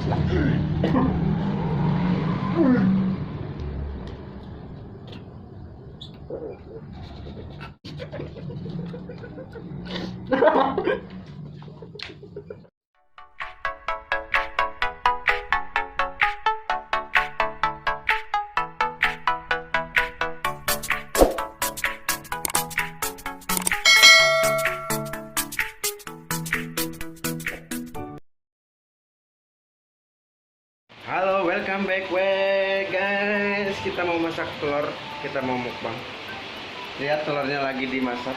oras lang. Ha ha ha. Kita mau masak telur, kita mau mukbang. Lihat telurnya lagi dimasak.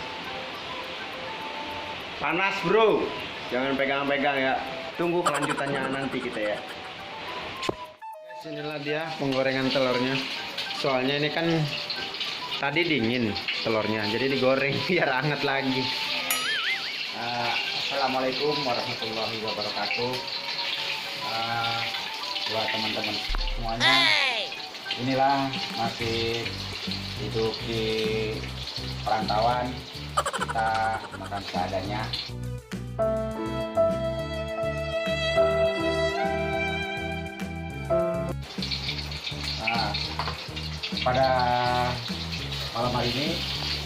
Panas, bro. Jangan pegang-pegang ya. Tunggu kelanjutannya nanti kita ya. Guys, inilah dia penggorengan telurnya. Soalnya ini kan tadi dingin telurnya, jadi digoreng biar hangat lagi. Eh, Assalamualaikum warahmatullahi wabarakatuh. Eh, buat teman-teman semuanya, inilah masih hidup di perantauan. Kita makan seadanya. Nah, pada malam hari ini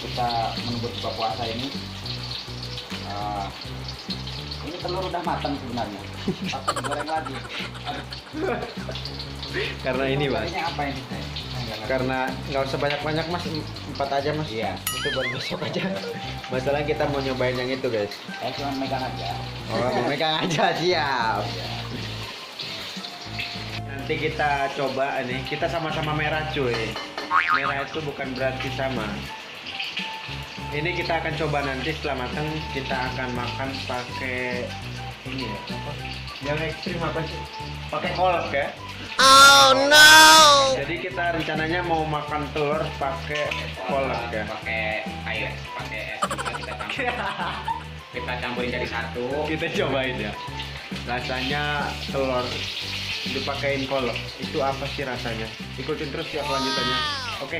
kita menunggu buka puasa ini Ah, ini telur udah matang sebenarnya. Tapi digoreng lagi. Karena ini, Mas. gorengnya apa ini? Karena nggak usah banyak-banyak, Mas. Empat aja, Mas. Iya. Itu baru besok aja. Masalah kita mau nyobain yang itu, guys. Saya cuma megang aja. Oh, mau megang aja, siap. Nanti kita coba nih, kita sama-sama merah cuy. Merah itu bukan berarti sama. Ini kita akan coba nanti setelah matang kita akan makan pakai ini ya apa? Yang ekstrim apa sih? Pakai kolak ya? Oh no! Jadi kita rencananya mau makan telur pakai kolak ya. Pakai air, pakai es kita campur. Kita campurin jadi satu. Kita cobain ya. Rasanya telur dipakein kolak itu apa sih rasanya? Ikutin terus ya kelanjutannya. Oke.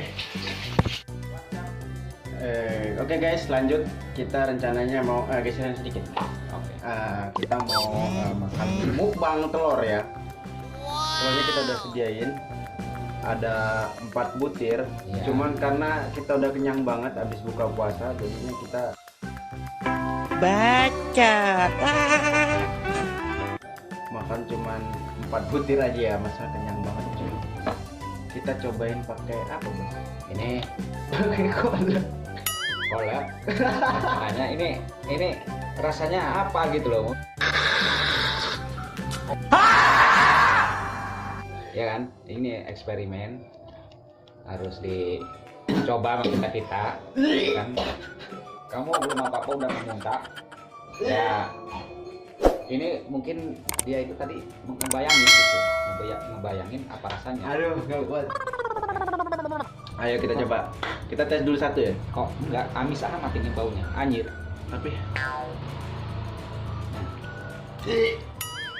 Eh, oke guys, lanjut. Kita rencananya mau eh, geseran sedikit. Oke. Eh, kita mau eh, makan mukbang telur ya. Telurnya kita udah sediain. Ada empat butir. Iya. Cuman karena kita udah kenyang banget abis buka puasa, jadinya kita Baca. Makan cuman empat butir aja ya, masa kenyang banget cuy. Kita cobain pakai apa bos? Ini Pakai kolak. Kolak. Makanya ini ini rasanya apa gitu loh. ya kan ini eksperimen harus dicoba sama kita kita ya kan kamu belum apa apa udah memuntah ya ini mungkin dia itu tadi ngebayangin gitu ngebayangin apa rasanya Aduh, nggak kuat. Ayo kita coba. Kita tes dulu satu ya. kok nggak amis amat ini baunya anjir Tapi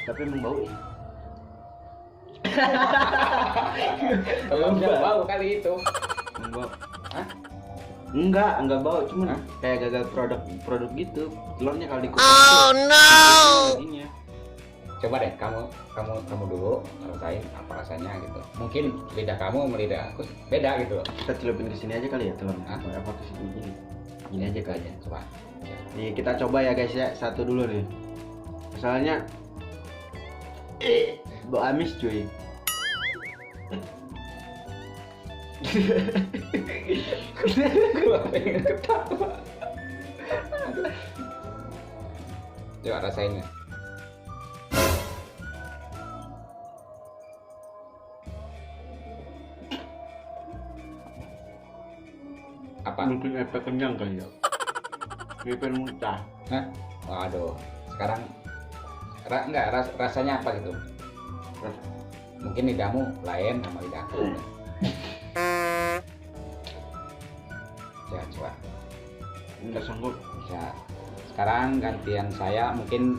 tapi emang bau. Emang nggak bau kali itu Emang bau. Hah? Enggak, enggak bau, cuman Hah? kayak gagal produk produk gitu. Telurnya kalau dikupas. Oh no! Ininya. Coba deh kamu kamu kamu dulu rasain apa rasanya gitu mungkin lidah kamu sama lidah aku beda gitu loh Kita celupin ke sini aja kali ya telurnya. Hah? Apa ke sini gini. Gini aja kali ya. coba Nih, kita coba ya guys ya. Satu dulu nih. Masalahnya eh, bau amis cuy. gua pengen ketawa coba rasain ya efek kenyang kali ya. Pengen muntah. Hah? waduh sekarang ra, enggak ras, rasanya apa gitu Ras- mungkin lidahmu lain sama lidahku ya coba Enggak sanggup. ya sekarang gantian saya mungkin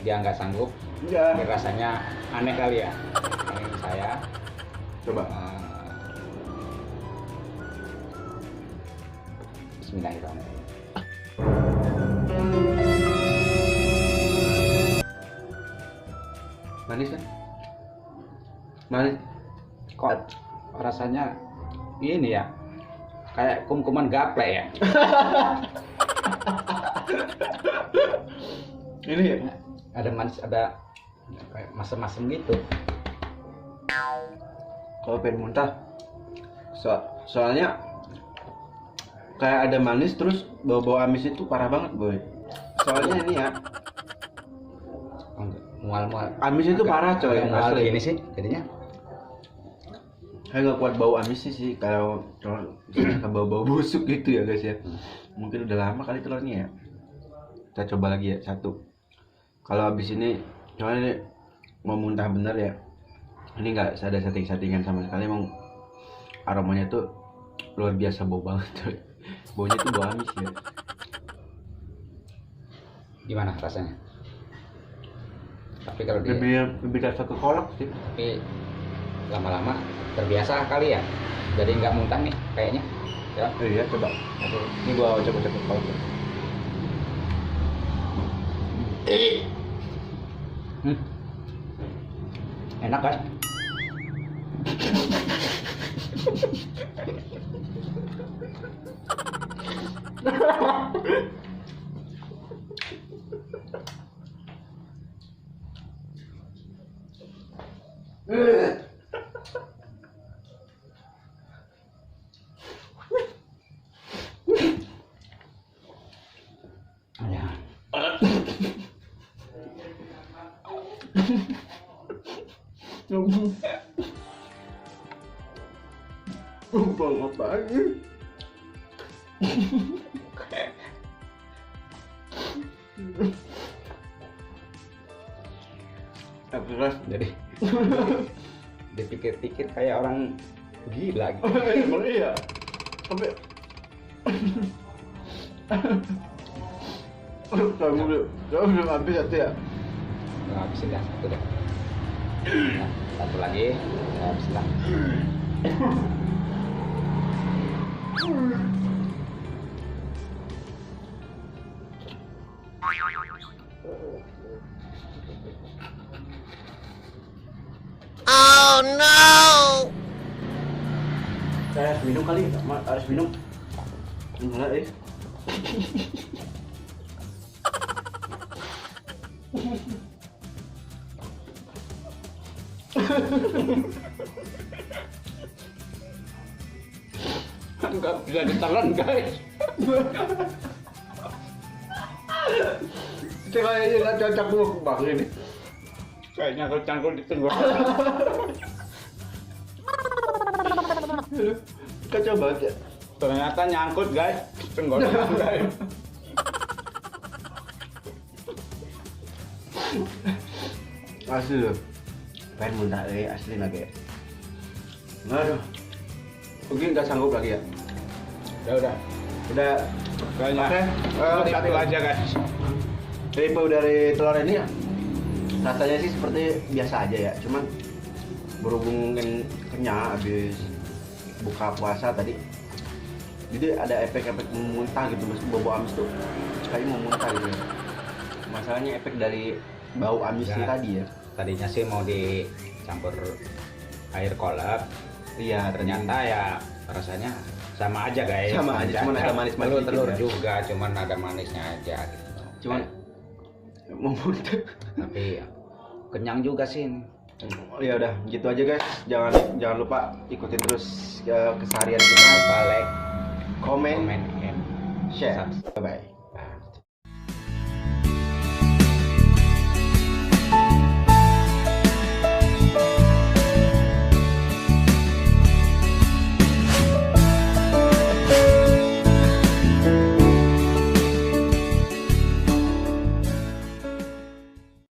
dia nggak sanggup Enggak. Ini rasanya aneh kali ya ini saya Coba. eh, Bismillahirrahmanirrahim. Manis kan? Manis. Kok rasanya ini ya? Kayak kum-kuman gaplek ya? Ini ya? Ada manis ada kayak masam-masam gitu. Kalau pengen muntah so soalnya kayak ada manis terus bau-bau amis itu parah banget boy. Soalnya ini ya. Oh, mual-mual amis itu parah coy mual gini sih jadinya. Saya nggak kuat bau amis sih sih. Kalau ke bau-bau busuk gitu ya guys ya. Mungkin udah lama kali telurnya ya. Kita coba lagi ya satu. Kalau habis ini soalnya ini mau muntah bener ya. Ini nggak ada setting-settingan sama sekali emang aromanya tuh luar biasa bau banget coy baunya tuh bau amis ya. Gimana rasanya? Tapi kalau dia lebih lebih rasa ke kolak sih. Tapi lama-lama terbiasa kali ya. Jadi nggak muntah nih kayaknya. Ya. Oh, iya coba. Ini gua coba coba kolak. Hmm. enak kan ya Bang apa aja? Terus jadi dipikir-pikir kayak orang gila gitu. emang iya. Tapi kamu belum, kamu belum habis satu ya? Nggak habisin dah satu deh nah, satu lagi ya habis lah Oh no! Saya harus minum kali, harus minum. Enggak eh. nggak bisa ditelan guys Itu kayaknya nggak cocok mukbang ini. kayaknya kecangkul di tenggorokan Kacau banget ya. ternyata nyangkut guys tenggorokan guys Asli loh. Pengen muntah eh asli lagi. Aduh. Mungkin nggak sanggup lagi ya. Ya udah. Udah. Kayaknya Oke, eh, Cukup satu aja guys. Review dari telur ini ya rasanya sih seperti biasa aja ya. Cuman berhubung kenyang habis buka puasa tadi jadi ada efek-efek muntah gitu mas bobo amis tuh. Kayak mau muntah gitu ya. masalahnya efek dari bau amisnya Ya. tadi ya. Tadinya sih mau dicampur air kolak. Iya ternyata ya rasanya sama aja guys. Sama aja, cuman ada manis-manis telur dikit, telur kan? juga cuman ada manisnya aja gitu. Cuman mau muntah. Tapi kenyang juga sih ini. ya udah gitu aja guys. Jangan jangan lupa ikutin terus eh, keseharian kita. Balik. Komen, komen and share. Bye bye.